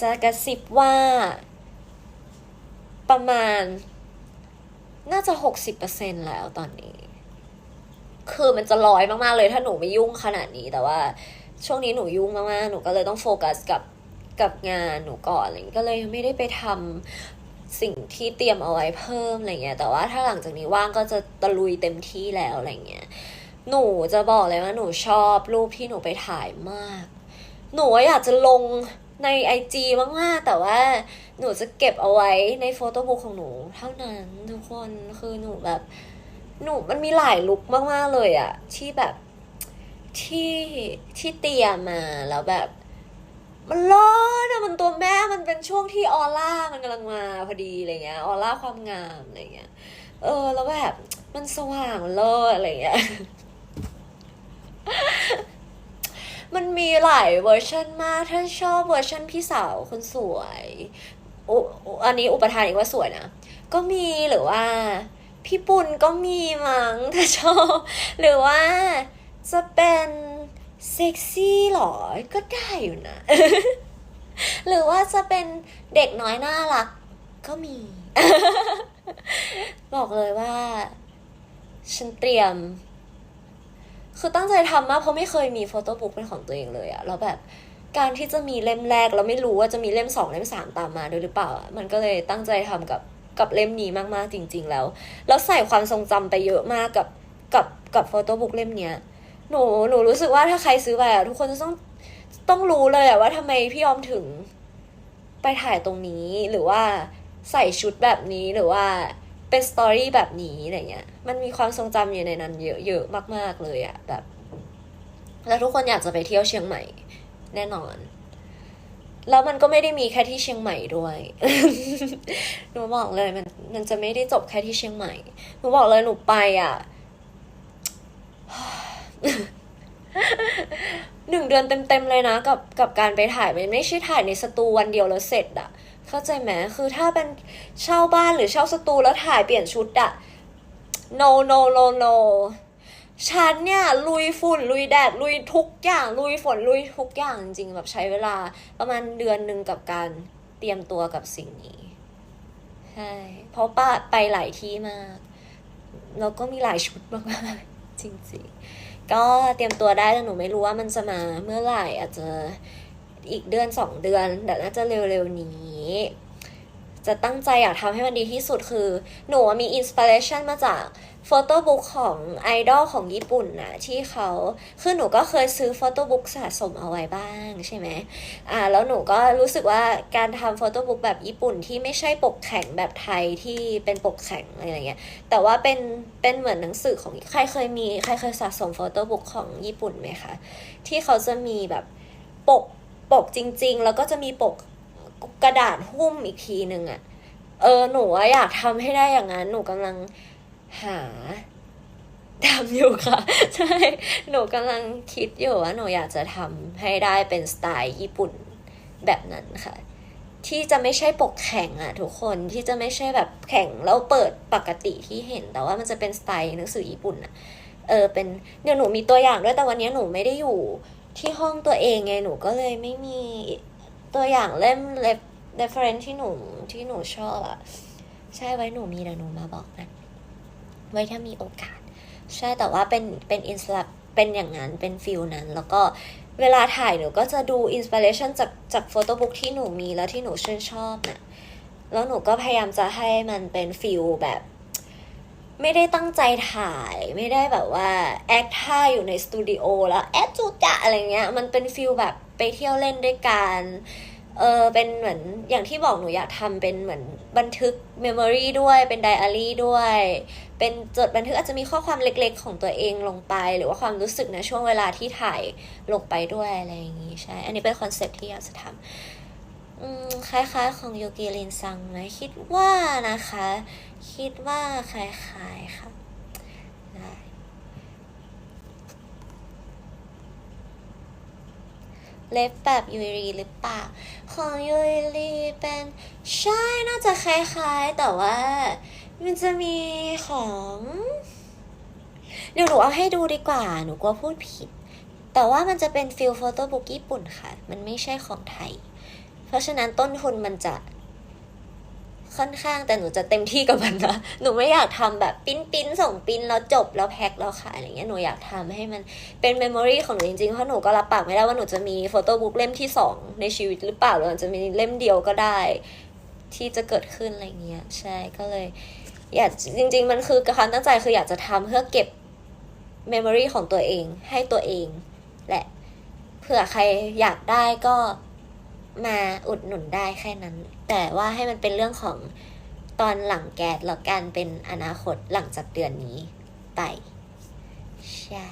จะกระซิบว่า ประมาณ น่าจะหกสิบเปอร์เซ็นแล้วตอนนี้ คือมันจะร้อยมาก ๆ เลยถ้าหนูไม่ยุ่งขนาดนี้แต่ว่า ช่วงนี้หนูยุ่งมาก ๆ หนูก็เลยต้องโฟกัสกับกับงานหนูก่อนอะไรอย่างงี้ก็เลยไม่ได้ไปทำสิ่งที่เตรียมเอาไว้เพิ่มอะไรเงี้ย แต่ว่าถ้าหลังจากนี้ว่างก็จะตะลุยเต็มที่แล้วอะไรเงี้ยหนูจะบอกเลยว่าหนูชอบรูปที่หนูไปถ่ายมาก หนูอยากจะลง ในไอจีมากๆ แต่ว่าหนูจะเก็บเอาไว้ในโฟโต้บุ๊กของหนู เท่านั้นทุกคนคือหนูแบบ หนูมันมีหลายลุคมากๆเลยอะที่แบบที่ที่เตรียมมาแล้วแบบ มันร้อนอะมันตัวแม่มันเป็นช่วงที่ออร่ามันกำลังมาพอดีอะไรเงี้ยออร่าความงามอะไรเงี้ยเออ แล้วแบบมันสว่างเลิศอะไรเงี้ย มันมีหลายเวอร์ชันมากถ้าชอบเวอร์ชันพี่สาวคนสวยออันนี้อุปทานอีกว่าสวยนะ ก็มีหรือว่า พี่ปุณก็มีมั้งถ้าชอบ หรือว่าจะเป็นเซ็กซี่หรอ ก็ได้อยู่นะ หรือว่าจะเป็นเด็กน้อยน่ารัก ก็มี บอกเลยว่า ฉันเตรียม คือตั้งใจทำมากเพราะไม่เคยมีโฟโต้บุ๊กเป็นของตัวเองเลยอะแล้วแบบการที่จะมีเล่มแรกเราไม่รู้ว่าจะมีเล่มสองเล่มสามตามมาด้วยหรือเปล่าอะมันก็เลยตั้งใจทำกับกับเล่มนี้มากๆจริง ๆ แล้ว แล้วใส่ความทรงจำไปเยอะมากกับกับกับโฟโต้บุ๊กเล่มเนี้ยหนูหนูรู้สึกว่าถ้าใครซื้อไปอะทุกคนจะต้องต้องรู้เลยอะว่าทำไมพี่ยอมถึงไปถ่ายตรงนี้หรือว่าใส่ชุดแบบนี้หรือว่า เป็นสตอรี่แบบนี้อะไรเงี้ย มันมีความทรงจำอยู่ในนั้นเยอะเยอะมาก ๆเลยอะแบบ แล้วทุกคนอยากจะไปเที่ยวเชียงใหม่ แน่นอน แล้วมันก็ไม่ได้มีแค่ที่เชียงใหม่ด้วยหนูบอกเลยมัน มันจะไม่ได้จบแค่ที่เชียงใหม่หนูบอกเลยหนูไปอะหนึ่งเดือนเต็มๆเลยนะ กับกับการไปถ่ายมันไม่ใช่ถ่ายในสตูวันเดียวแล้วเสร็จอะ เข้าใจไหมคือถ้าเป็นเช่าบ้านหรือเช่าสตูแล้วถ่ายเปลี่ยนชุดอะ no no no no ฉันเนี่ยลุยฝุ่นลุยแดดลุยทุกอย่างลุยฝนลุยทุกอย่างจริงๆแบบใช้เวลาประมาณเดือนหนึ่งกับการเตรียมตัวกับสิ่งนี้ใช่เพราะป้าไปหลายที่มากแล้วก็มีหลายชุดมากๆจริงๆ ก็เตรียมตัวได้แต่หนูไม่รู้ว่ามันจะมาเมื่อไหร่อาจจะ อีกเดือนสองเดือนแต่น่าจะเร็วๆนี้ จะตั้งใจอยากทำให้มันดีที่สุดคือ หนูมีอินสปิเรชันมาจากโฟโต้บุ๊กของไอดอลของญี่ปุ่นนะที่เขาคือหนูก็เคยซื้อโฟโต้บุ๊กสะสมเอาไว้บ้างใช่ไหมอ่าแล้วหนูก็รู้สึกว่าการทำโฟโต้บุ๊กแบบญี่ปุ่นที่ไม่ใช่ปกแข็งแบบไทยที่เป็นปกแข็งอะไรอย่างเงี้ยแต่ว่าเป็นเป็นเหมือนหนังสือของใครเคยมีใครเคยสะสมโฟโต้บุ๊กของญี่ปุ่นไหมคะที่เขาจะมีแบบปก ปกจริง ๆ แล้วก็จะมีปกกระดาษหุ้มอีกทีหนึ่งอะเออหนูอยากทำให้ได้อย่างนั้น หนูกำลังหาทำอยู่ค่ะ ใช่ หนูกำลังคิดอยู่ว่าหนูอยากจะทำให้ได้เป็นสไตล์ญี่ปุ่นแบบนั้นค่ะ ที่จะไม่ใช่ปกแข็งอะทุกคนที่จะไม่ใช่แบบแข็งแล้วเปิดปกติที่เห็น แต่ว่ามันจะเป็นสไตล์หนังสือญี่ปุ่นอะเออเป็นเดี๋ยวหนูมีตัวอย่างด้วยแต่วันนี้หนูไม่ได้อยู่ ที่ห้องตัวเองไงหนูก็เลยไม่มีตัวอย่างเล่มเล็บ reference ที่หนูที่หนูชอบอะใช่ไว้หนูมีเดี๋ยวหนูมาบอกนะไว้ถ้ามีโอกาส ใช่แต่ว่าเป็นเป็นอินสลับเป็นอย่างนั้นเป็นฟิลนั้น แล้วก็เวลาถ่ายหนูก็จะดูอินสปิเรชันจากจากโฟโต้บุ๊กที่หนูมีแล้วที่หนูชื่นชอบนะ่ะแล้วหนูก็พยายามจะให้มันเป็นฟิลแบบ ไม่ได้ตั้งใจถ่าย ไม่ได้แบบว่าแอคท่าอยู่ในสตูดิโอแล้วแอคจูจะอะไรเงี้ย มันเป็นฟิลแบบไปเที่ยวเล่นด้วยกันเออเป็นเหมือนอย่างที่บอกหนูอยากทำเป็นเหมือนบันทึกเมมโมรีด้วยเป็นไดอารี่ด้วย เป็นจดบันทึกอาจจะมีข้อความเล็กๆ ของตัวเองลงไป หรือว่าความรู้สึกในะช่วงเวลาที่ถ่ายลงไปด้วยอะไรอย่างงี้ใช่ อันนี้เป็นคอนเซ็ปที่อยากจะทำ คล้ายๆ ของโยกิรินซังไหมคิดว่านะคะ คิดว่าคล้ายๆค่ะได้เล็บแบบยูรีหรือเปล่า ของยูรีเป็นใช่น่าจะคล้ายๆ แต่ว่า มันจะมีของ เดี๋ยวหนูเอาให้ดูดีกว่า หนูกลัวพูดผิด แต่ว่ามันจะเป็นฟิลโฟโต้บุ๊กญี่ปุ่นค่ะ มันไม่ใช่ของไทย เพราะฉะนั้นต้นทุนมันจะค่อนข้างแต่หนูจะเต็มที่กับมันนะ หนูไม่อยากทำแบบปิ้นปิ้นส่งปิ้นแล้วจบแล้วแพ็คแล้วขายอะไรเงี้ย หนูอยากทำให้มันเป็นเมมโมรีของหนูจริงๆ เพราะหนูก็รับปากไม่ได้ว่าหนูจะมีโฟโต้บุ๊กเล่มที่สองในชีวิตหรือเปล่าหรืออาจจะมีเล่มเดียวก็ได้ ที่จะเกิดขึ้นอะไรเงี้ย ใช่ก็เลย อยากจริง ๆ มันคือความตั้งใจคืออยากจะทำเพื่อเก็บเมมโมรีของตัวเองให้ตัวเองแหละเผื่อใครอยากได้ก็ มาอุดหนุนได้แค่นั้น แต่ว่าให้มันเป็นเรื่องของตอนหลังแก๊สแล้วกันเป็นอนาคตหลังจากเดือนนี้ไป ใช่